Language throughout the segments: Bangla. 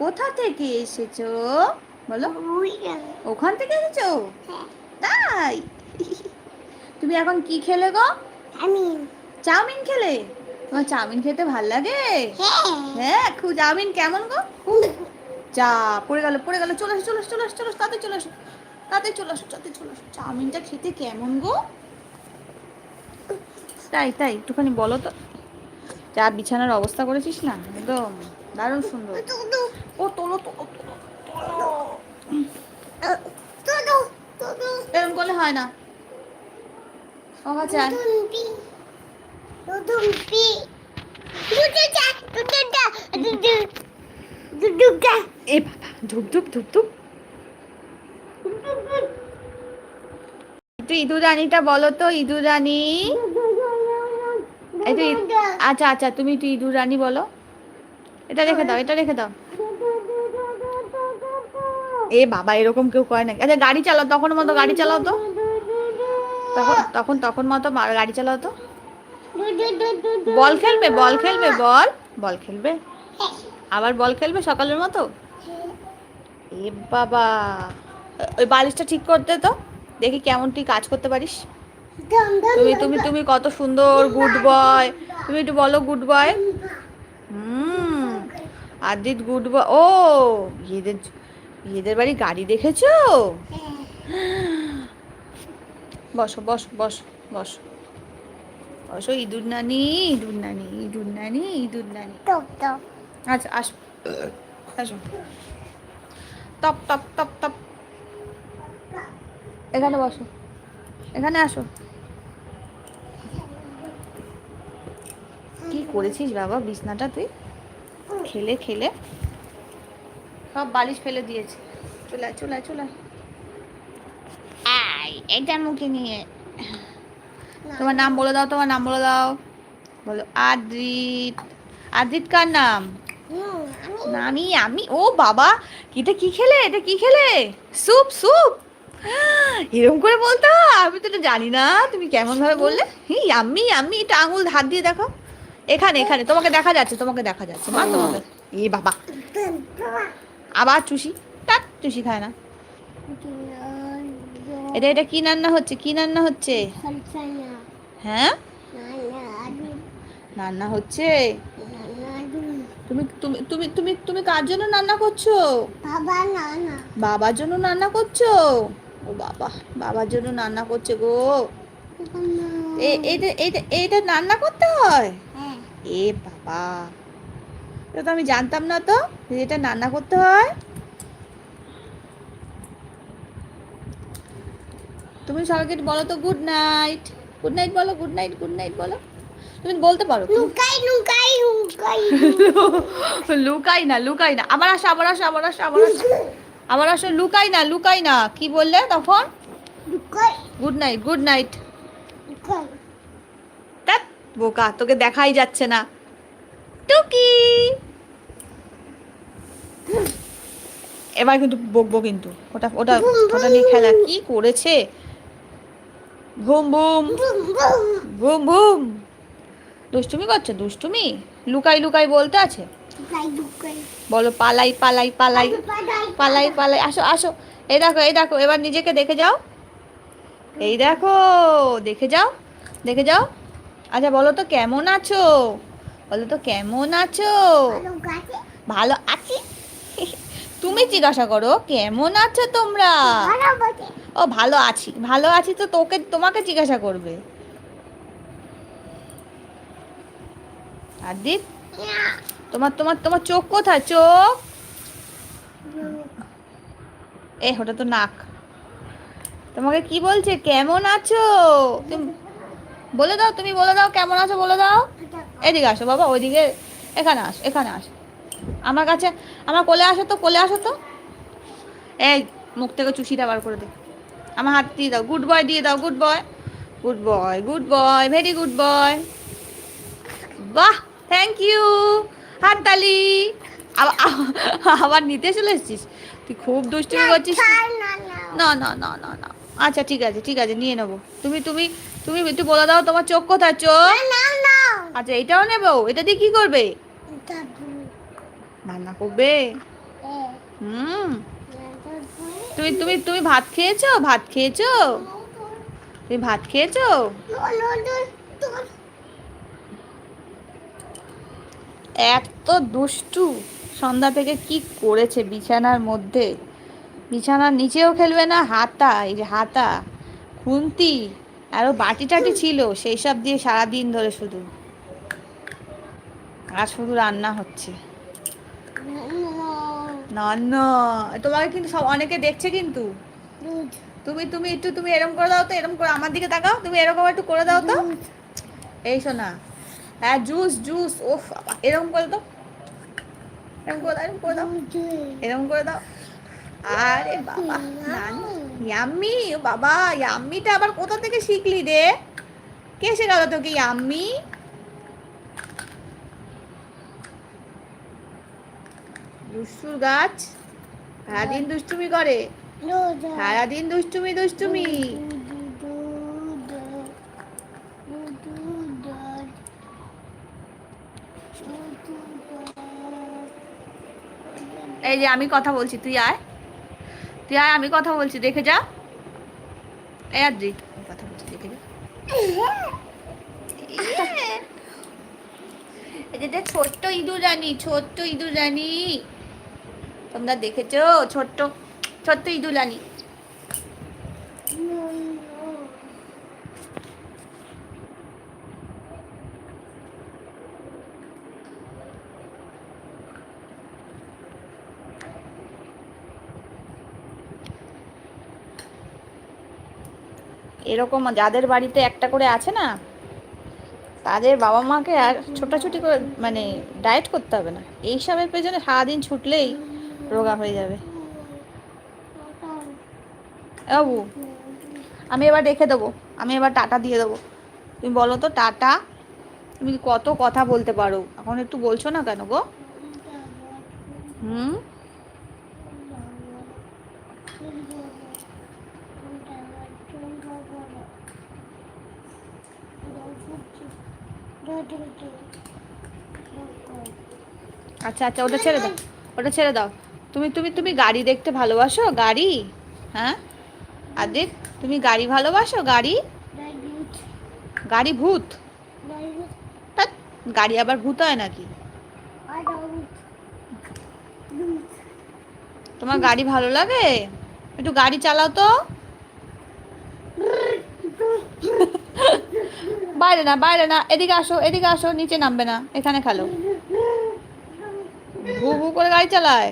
কোথা থেকে এসেছ? বলো। ওখান থেকে এসেছ? তাই? তুমি এখন কি খেলে গো? চাউমিন। খেলে? তোমার চাউমিন খেতে ভালো লাগে? হ্যাঁ। খুব চাউমিন কেমন গো? যা পড়ে গেল পড়ে গেল চলে আসো চলে আসো চলে আসো চলে আসো তাতে চলে আসো তাতে চলে আসো তাতে চলে আসো চাউমিনটা খেতে কেমন গো? তাই তাই একটুখানি বলো তো। যা বিছানার অবস্থা করেছিস না? একদম দারুণ সুন্দর। ও তোলো তোলো তোলো তোলো। এরকম করলে হয় না। ও চায় এ বাবা ধুপ ধুপ ধুপ ধুপ। একটু ইঁদুর রানীটা বলো তো ইঁদুর রানী তো ই- আচ্ছা আচ্ছা তুমি একটু ইঁদুর রানী বলো। এটা রেখে দাও এটা রেখে দাও। এ বাবা, এরকম কেউ করে না আচ্ছা গাড়ি চালাও তখন মতো গাড়ি চালাও তো। তখন তখন তখন মতো গাড়ি চালাও তো। বল খেলবে বল খেলবে, বল। বল খেলবে? আবার বল খেলবে সকালের মতো? এ বাবা। ওই বালিশটা ঠিক করতে তো। দেখি কেমন তুই কাজ করতে পারিস। তুমি তুমি তুমি কত সুন্দর গুড বয়। তুমি একটু বলো গুড বয়। হুম। Adit good boy. ও এদের এদের বাড়ি গাড়ি দেখেছ? বসো বসো বসো বসো। বসো ইঁদুর নানি ইঁদুর নানি ইঁদুর নানি ইঁদুর নানি। আচ্ছা আসো। আসো। টপ টপ টপ টপ। এখানে বসো। এখানে আসো। কি করেছিস বাবা বিছনাটা তুই? খেলে খেলে। সব বালিশ ফেলে দিয়েছে। চলে চলে চলে আয়। আয় এটা মুখে নিয়ে। তোমার নাম বলে দাও তোমার নাম বলে দাও। বলো আদ্রিত। আদ্রিত কার নাম? আমি আমি ও বাবা এটা কি খেলে? এটা কি খেলে? Soup soup. এরকম করে বলতে? আমি তো এটা জানি না। তুমি কেমন ভাবে বললে? হি আমি আমি এটা আঙুল হাত দিয়ে দেখো। এখানে এখানে তোমাকে দেখা যাচ্ছে তোমাকে দেখা যাচ্ছে। মা তোমাকে। এ বাবা। আবার চুষি টাক চুষি খায় না। এটা এটা কি রান্না হচ্ছে? কি রান্না হচ্ছে? হ্যাঁ? রান্না হচ্ছে? তুমি তুমি তুমি তুমি তুমি কার জন্য রান্না করছ? বাবার জন্য রান্না করছ? ও বাবা বাবার জন্য রান্না করছে গো। এ- এইটা এইটা এইটা রান্না করতে হয়? হ্যাঁ। এ বাবা। এটা তো আমি জানতাম না তো এটা রান্না করতে হয়। তুমি সবাইকে বলো তো গুড নাইট গুড নাইট বলো গুড নাইট গুড নাইট বলো। তুমি বলতে পারো। লুকাই লুকাই লুকাই। লুকাই না লুকাই না। আবার আসো আবার আসো আবার আসো আবার আসো। আবার আসো লুকাই না লুকাই না। কি বললে তখন লুকাই। গুড নাইট গুড নাইট বোকা তোকে দেখাই যাচ্ছে না। টুকি। এবার কিন্তু বকবো কিন্তু। ওটা ওটা ওটা নিয়ে খেলা কি করেছে? ভুম ভুম। ভুম ভুম। দুষ্টুমি করছে? দুষ্টুমি? লুকাই লুকাই বলতে আছে? বলো পালাই পালাই পালাই। পালাই পালাই। আসো আসো। এই দেখো এই দেখো এবার নিজেকে দেখে যাও। এই দেখো দেখে যাও দেখে যাও। আচ্ছা বলো তো কেমন আছো? বলো তো কেমন আছো? ভালো আছি। তুমি জিজ্ঞাসা করো কেমন আছো তোমরা? ও ভালো আছি ভালো আছি তো তোকে তোমাকে জিজ্ঞাসা করবে। আদিত তোমার তোমার তোমার চোখ কোথায়? চোখ? এ ওটা তো নাক। তোমাকে কি বলছে? কেমন আছো? বলে দাও তুমি বলে দাও কেমন আছো বলে দাও। এদিকে আসো বাবা ওইদিকে এখানে আসো এখানে আসো। আমার কাছে আমার কোলে আসো তো কোলে আসো তো। এই মুখ থেকে চুষিটা বার করে দে। আমার হাত দিয়ে দাও গুড বয় দিয়ে দাও good boy. Good boy good boy very good boy. বাহ থ্যাংক ইউ হাততালি। আবার আবার নিতে চলে এসেছিস? তুই খুব দুষ্টুমি করছিস না না। না না না আচ্ছা ঠিক আছে ঠিক আছে নিয়ে নেব। তুমি তুমি তুমি একটু বলে দাও তোমার চোখ কোথায় চোখ? আচ্ছা এটাও নেব। এটা দিয়ে কি করবে? রান্না করবে? হুম। তুমি তুমি তুমি ভাত খেয়েছো? ভাত খেয়েছো? তুমি ভাত খেয়েছো? এত দুষ্টু। সন্ধ্যা থেকে কি করেছে বিছানার মধ্যে? বিছানার নিচেও খেলবে না হাতা এই যে হাতা খুন্তি আরও বাটি টাটি ছিল সেই সব দিয়ে সারাদিন ধরে শুধু। আর শুধু রান্না হচ্ছে। না না তোমাকে কিন্তু সব অনেকে দেখছে কিন্তু। তুমি তুমি একটু তুমি এরকম করে দাও তো এরকম করে আমার দিকে তাকাও তুমি এরকম একটু করে দাও তো। এই শোনা হ্যাঁ জুস জুস ওফ এরকম করে দাও। এরকম করে দাও এরকম করে দাও। এরকম করে দাও। আরে বাবা ইয়াম্মি বাবা ইয়াম্মিটা আবার কোথা থেকে শিখলি রে? কে শেখালো তোকে ইয়াম্মি? দুষ্টুর গাছ সারাদিন দুষ্টুমি করে। সারাদিন দুষ্টুমি দুষ্টুমি। এই যে আমি কথা বলছি তুই আয়। তুই আয় আমি কথা বলছি দেখে যা। এই আদ্রি কথা বলছি দেখে যা। এই যে ছোট্ট ইঁদুর রানী ছোট্ট ইঁদুর রানী তোমরা দেখেছ? ছোট্ট ছোট্ট ইঁদুর রানী এরকম যাদের বাড়িতে একটা করে আছে না, তাদের বাবা মাকে আর ছোটাছুটি করে মানে ডায়েট করতে হবে না। এইসবের পেছনে সারাদিন ছুটলেই রোগা হয়ে যাবে। বাবু, আমি এবার রেখে দেবো। আমি এবার টাটা দিয়ে দেবো। তুমি বলো তো, টাটা? তুমি কত কথা বলতে পারো? এখন একটু বলছো না কেন গো? হুম? আচ্ছা আচ্ছা ওটা ছেড়ে দাও। ওটা ছেড়ে দাও। তুমি তুমি তুমি গাড়ি দেখতে ভালোবাসো? গাড়ি? হ্যাঁ? আদিত তুমি গাড়ি ভালোবাসো? গাড়ি? গাড়ি ভূত। গাড়ি আবার ভূত হয় নাকি? তোমার গাড়ি ভালো লাগে? একটু গাড়ি চালাও তো। বাইরে না বাইরে না, এদিকে আসো এদিকে আসো, নিচে নামবে না, এখানে খেলো। ভু ভু করে গাড়ি চালায়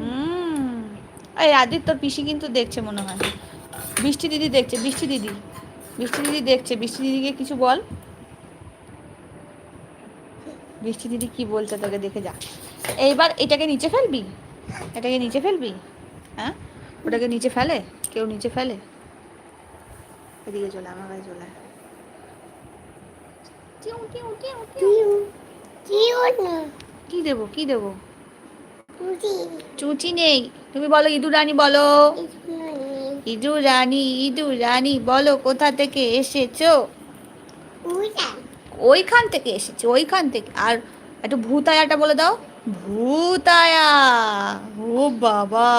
হুম এই আদিত তোর পিসি কিন্তু দেখছে মনে হয়। বৃষ্টি দিদি দেখছে বৃষ্টি দিদি। বৃষ্টি দিদি দেখছে বৃষ্টি দিদিকে কিছু বল। বৃষ্টি দিদি কি বলছে তোকে দেখে যা। এইবার এটাকে নিচে ফেলবি? এটাকে নিচে ফেলবি? হ্যাঁ? ওটাকে নিচে ফেলে? কেউ নিচে ফেলে? এদিকে চলে আমার কাছে চলে। কি দেবো কি দেবো? চুচি। নেই। তুমি বলো ইঁদুর রানী বলো। ইঁদুর রানী ইঁদুর রানী বলো কোথা থেকে এসেছ? ওইখান থেকে এসেছে ওইখান থেকে। আর একটু ভূতায়াটা বলে দাও। ভূতায়া। ও বাবা।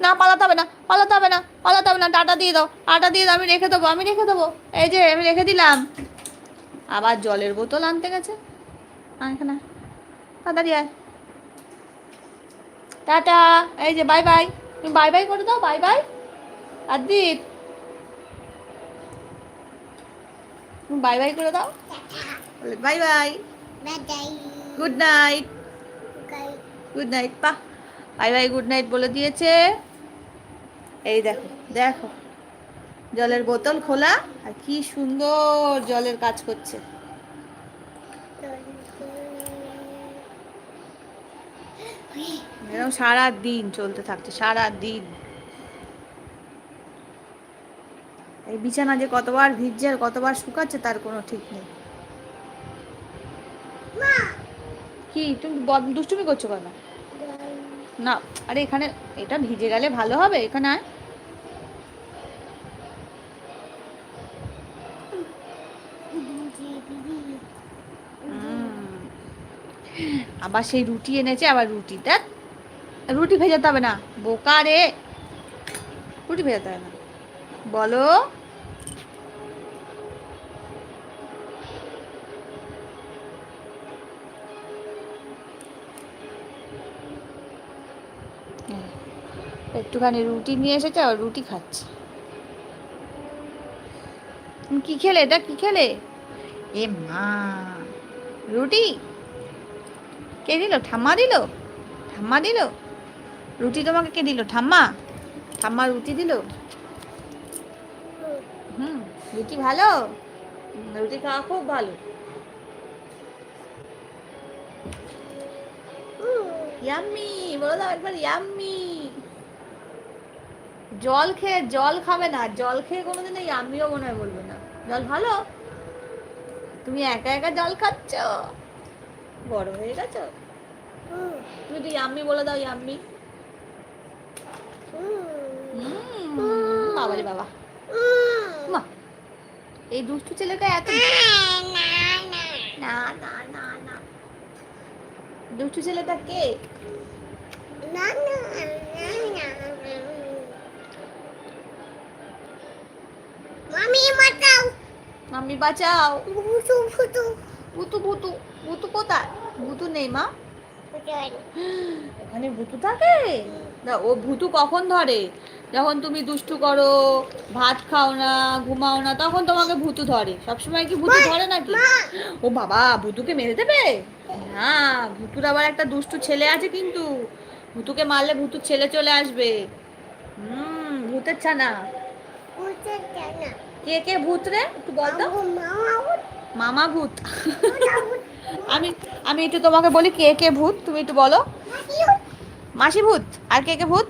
না পালাতে হবে না পালাতে হবে না পালাতে হবে না। টাটা দিয়ে দাও আটা দিয়ে দাও আমি রেখে দেবো আমি রেখে দেবো। এই যে আমি রেখে দিলাম। আবার জলের বোতল আনতে গেছে। আয়। তাড়াতাড়ি আয়। টাটা। এই যে বাই বাই তুমি বাই বাই করে দাও বাই বাই আদিত। তুমি বাই বাই করে দাও। Bye bye good night good night পা বাই বাই গুড নাইট বলে দিয়েছে। এই দেখো দেখো। জলের বোতল খোলা। আর কি সুন্দর জলের কাজ করছে। এরকম সারা দিন চলতে থাকছে সারা দিন এই বিছানা যে কতবার ভিজছে আর কতবার শুকাচ্ছে তার কোনো ঠিক নেই। কি, তুমি দুষ্টুমি করছ কেন? না, আরে এখানে এটা ভিজে গেলে ভালো হবে, এখানে আয়। আবার সেই রুটি এনেছে, আবার রুটি, দেখ। রুটি ভেজাতে হবে না। বোকা রে। রুটি ভেজাতে হবে না। বলো। একটুখানি রুটি নিয়ে এসেছে আর রুটি খাচ্ছে। কি খেলে এটা? কি খেলে? এ মা, রুটি? কে দিল? ঠাম্মা দিল? ঠাম্মা দিল? রুটি তোমাকে কে দিল? ঠাম্মা? ঠাম্মা রুটি দিল? হুম, রুটি ভালো? রুটি খাওয়া খুব ভালো। ইয়াম্মি, বলো দাও একবার, ইয়াম্মি। জল খেয়ে, জল খাবে না, জল খেয়ে কোনোদিন ইয়াম্মিও মনে হয় বলবে না। জল ভালো? তুমি একা একা জল খাচ্ছ? বড় হয়ে গেছো? তুমি তো ইয়াম্মি বলে দাও, ইয়াম্মি। বাবা রে বাবা। মা এই দুষ্টু ছেলেটা এত না না না না। দুষ্টু ছেলেটা কে? মামি মাতাও মাম্মি বাঁচাও। ভুতু ভুতু ভুতু ভুতু ভুতু কোথায়? ভুতু নেই মা। ওখানে ভুতু থাকে? না ও ভুতু কখন ধরে? যখন তুমি দুষ্টু করো ভাত খাও না ঘুমাও না তখন তোমাকে ভুতু ধরে। সবসময় কি ভুতু ধরে নাকি? ও বাবা ভুতুকে মেরে দেবে? না ভুতুর আবার একটা দুষ্টু ছেলে আছে কিন্তু। ভুতুকে মারলে ভুতুর ছেলে চলে আসবে। হুম ভূতের ছানা। কে কে ভূত রে? একটু বল তো। মামা মামা ভূত। আমি আমি একটু তোমাকে বলি কে কে ভূত? তুমি একটু বলো। মাসি ভূত? আর কে কে ভূত?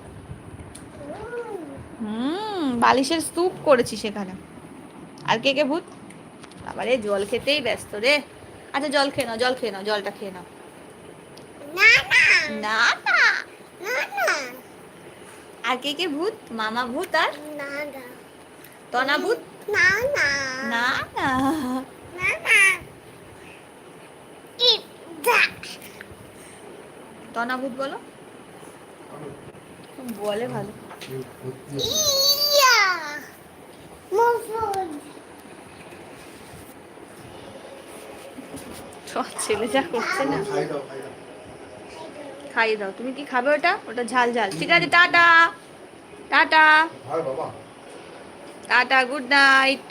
হুম বালিশের স্তূপ করেছি সেখানে। আর কে কে ভূত? আবারে জল খেতেই ব্যস্ত রে। আচ্ছা জল খেয়ে নাও জল খেয়ে নাও জলটা খেয়ে নাও। না না। আর কে কে ভূত? মামা ভূত আর? না না। তনা ভূত? না না। না না। না না। ইদা তনা ভূত বলো। বলে ভালো। ছেলে যা করছে না। খাইয়ে দাও। তুমি কি খাবে ওটা? ওটা ঝাল ঝাল। ঠিক আছে টাটা। টাটা। টাটা গুড নাইট।